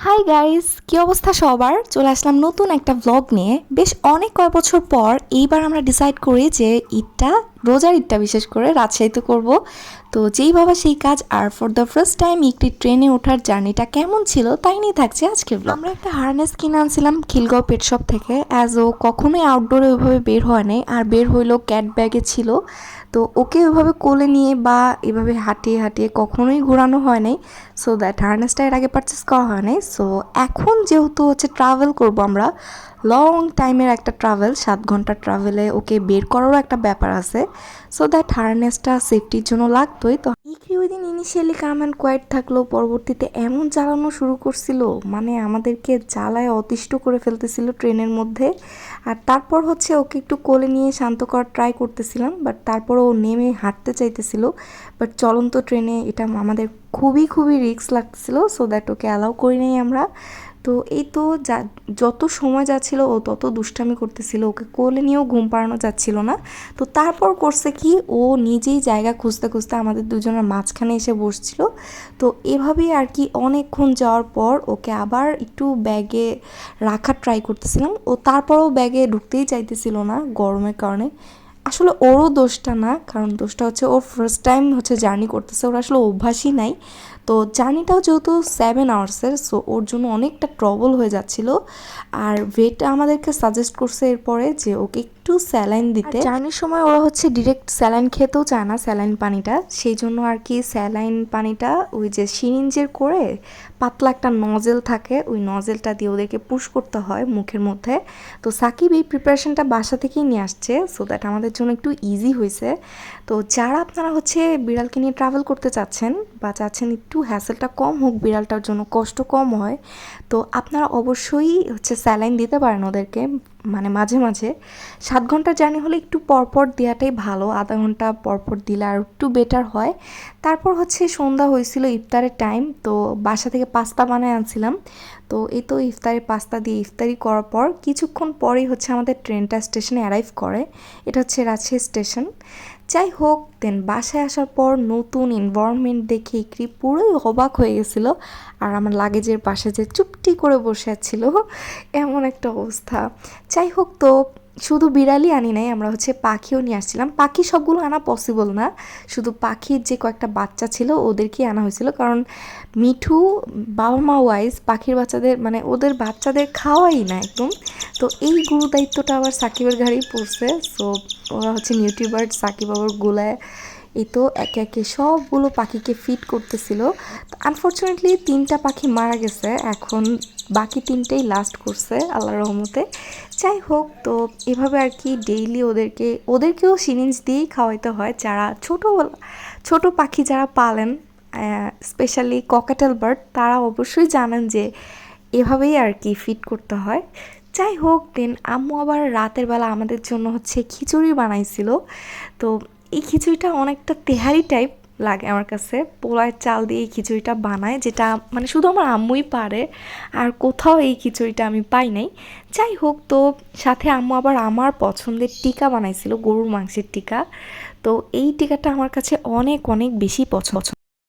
Hi guys কি অবস্থা সবার? চলে আসলাম নতুন একটা ব্লগ নিয়ে। বেশ অনেক কয় বছর পর এইবার আমরা ডিসাইড করি যে ঈদটা রোজার ঈদটা বিশেষ করে রাজশাহীতে করব। তো যেই ভাবা সেই কাজ, আর ফর দ্য ফার্স্ট টাইম একটি ট্রেনে ওঠার জার্নিটা কেমন ছিল তাই নিয়ে থাকছে আজকে ব্লগ আমরা একটা হারনেস কিনে আনছিলাম খিলগাঁও পেট শপ থেকে। অ্যাজ ও কখনোই আউটডোরে ওইভাবে বের হয় নাই, আর বের হইল ক্যাট ব্যাগে ছিল। তো ওকে ওইভাবে কোলে নিয়ে বা এভাবে হাঁটিয়ে হাঁটিয়ে কখনোই ঘোরানো হয় নাই। সো দ্যাট হার্নেসটা এর আগে পারচেস করা হয় নাই। সো এখন যেহেতু হচ্ছে ট্রাভেল করব আমরা লং টাইমের একটা ট্রাভেল সাত ঘণ্টার ট্রাভেলে ওকে বের করারও একটা ব্যাপার আছে। সো দ্যাট হার্নেসটা সেফটির জন্য লাগতোই। তো ইকরি ওই দিন ইনিশিয়ালি কাম অ্যান্ড কোয়াইট থাকল, পরবর্তীতে এমন জ্বালানো শুরু করছিল মানে আমাদেরকে জ্বালায় অতিষ্ঠ করে ফেলতেছিল ট্রেনের মধ্যে। আর তারপর হচ্ছে ওকে একটু কোলে নিয়ে শান্ত করার ট্রাই করতেছিলাম বাট তারপর ও নেমে হাঁটতে চাইতেছিল। বাট চলন্ত ট্রেনে এটা আমাদের খুবই খুবই রিস্ক লাগতেছিল সো দ্যাট ওকে অ্যালাউ করি নাই আমরা। তো এই তো যা, যত সময় যাচ্ছিল ও তত দুষ্টামি করতেছিল। ওকে কোলে নিয়েও ঘুম পাড়ানো যাচ্ছিল না। তো তারপর করছে কি, ও নিজেই জায়গা খুঁজতে খুঁজতে আমাদের দুজনের মাঝখানে এসে বসছিল। তো এভাবেই আর কি অনেকক্ষণ যাওয়ার পর ওকে আবার একটু ব্যাগে রাখার ট্রাই করতেছিলাম। ও তারপরও ব্যাগে ঢুকতেই চাইতেছিল না গরমের কারণে। আসলে ওরও দোষটা না, কারণ দোষটা হচ্ছে ওর ফার্স্ট টাইম হচ্ছে জার্নি করতেছে। ওর আসলে অভ্যাসই নাই। তো জার্নিটাও যেহেতু সেভেন আওয়ার্সের সো ওর জন্য অনেকটা ট্রবল হয়ে যাচ্ছিল। আর ওয়েটটা আমাদেরকে সাজেস্ট করছে এরপরে যে ওকে একটু স্যালাইন দিতে। জার্নির সময় ওরা হচ্ছে ডিরেক্ট স্যালাইন খেতেও চায় না স্যালাইন পানিটা। সেই জন্য আর কি স্যালাইন পানিটা ওই যে সিরিঞ্জের করে পাতলা একটা নজেল থাকে ওই নজেলটা দিয়ে ওদেরকে পুশ করতে হয় মুখের মধ্যে। তো সাকিব এই প্রিপারেশনটা বাসা থেকেই নিয়ে আসছে সো দ্যাট আমাদের জন্য একটু ইজি হয়েছে। তো যারা আপনারা হচ্ছে বিড়ালকে নিয়ে ট্রাভেল করতে চাচ্ছেন বা চাচ্ছেন একটু হ্যাসেলটা কম হোক বিড়ালটার জন্য কষ্ট কম হয় তো আপনারা অবশ্যই হচ্ছে স্যালাইন দিতে পারেন ওদেরকে। মানে মাঝে মাঝে সাত ঘণ্টার জার্নি হলে একটু পরপর দেওয়াটাই ভালো, আধা ঘণ্টা পরপর দিলে আর একটু বেটার হয়। তারপর হচ্ছে সন্ধ্যা হয়েছিল ইফতারের টাইম তো বাসা থেকে পাস্তা বানায় আনছিলাম। তো এই তো ইফতারে পাস্তা দিয়ে ইফতারি করার পর কিছুক্ষণ পরেই হচ্ছে আমাদের ট্রেনটা স্টেশনে অ্যারাইভ করে। এটা হচ্ছে রাজশাহী স্টেশন যাই হোক দেন বাসায় আসার পর নতুন এনভায়রনমেন্ট দেখে ইকরি পুরোই অবাক হয়ে গেছিল। আর আমার লাগেজের পাশে যে চুপটি করে বসে আছিল, এমন একটা অবস্থা। যাই হোক, তো শুধু বিড়ালই আনি নাই, আমরা হচ্ছে পাখিও নিয়ে আসছিলাম। পাখি সবগুলো আনা পসিবল না। শুধু পাখির যে কয়েকটা বাচ্চা ছিল, ওদেরকেই আনা হয়েছিল। কারণ মিঠু বাবা মা ওয়াইজ পাখির বাচ্চাদের মানে ওদের বাচ্চাদের খাওয়াই না একদম। তো এই গুরু দায়িত্বটা আবার সাকিবের ঘাড়েই পড়ছে। সো ওরা হচ্ছে নিউটিউবার সাকিব আবার গোলায় এই তো একে একে সবগুলো পাখিকে ফিট করতেছিল। আনফর্চুনেটলি তিনটা পাখি মারা গেছে। এখন বাকি তিনটেই লাস্ট করছে আল্লাহ রহমতে। যাই হোক, তো এভাবে আর কি ডেইলি ওদেরকে, ওদেরকেও সিরিঞ্জ দিয়েই খাওয়াইতে হয় যারা ছোটো, ছোট পাখি যারা পালেন স্পেশালি ককাটেল বার্ড তারা অবশ্যই জানেন যে এভাবেই আর কি ফিট করতে হয়। যাই হোক দেন আম্মু আবার রাতের বেলা আমাদের জন্য হচ্ছে খিচুড়ি বানাইছিল। তো এই খিচুড়িটা অনেকটা তেহারি টাইপ লাগে আমার কাছে। পোলায় চাল দিয়ে এই খিচুড়িটা বানায়, যেটা মানে শুধু আমার আম্মুই পারে, আর কোথাও এই খিচুড়িটা আমি পাই নাই। যাই হোক, তো সাথে আম্মু আবার আমার পছন্দের টিকা বানাইছিল, গরুর মাংসের টিকা। তো এই টিকাটা আমার কাছে অনেক অনেক বেশি পছন্দ।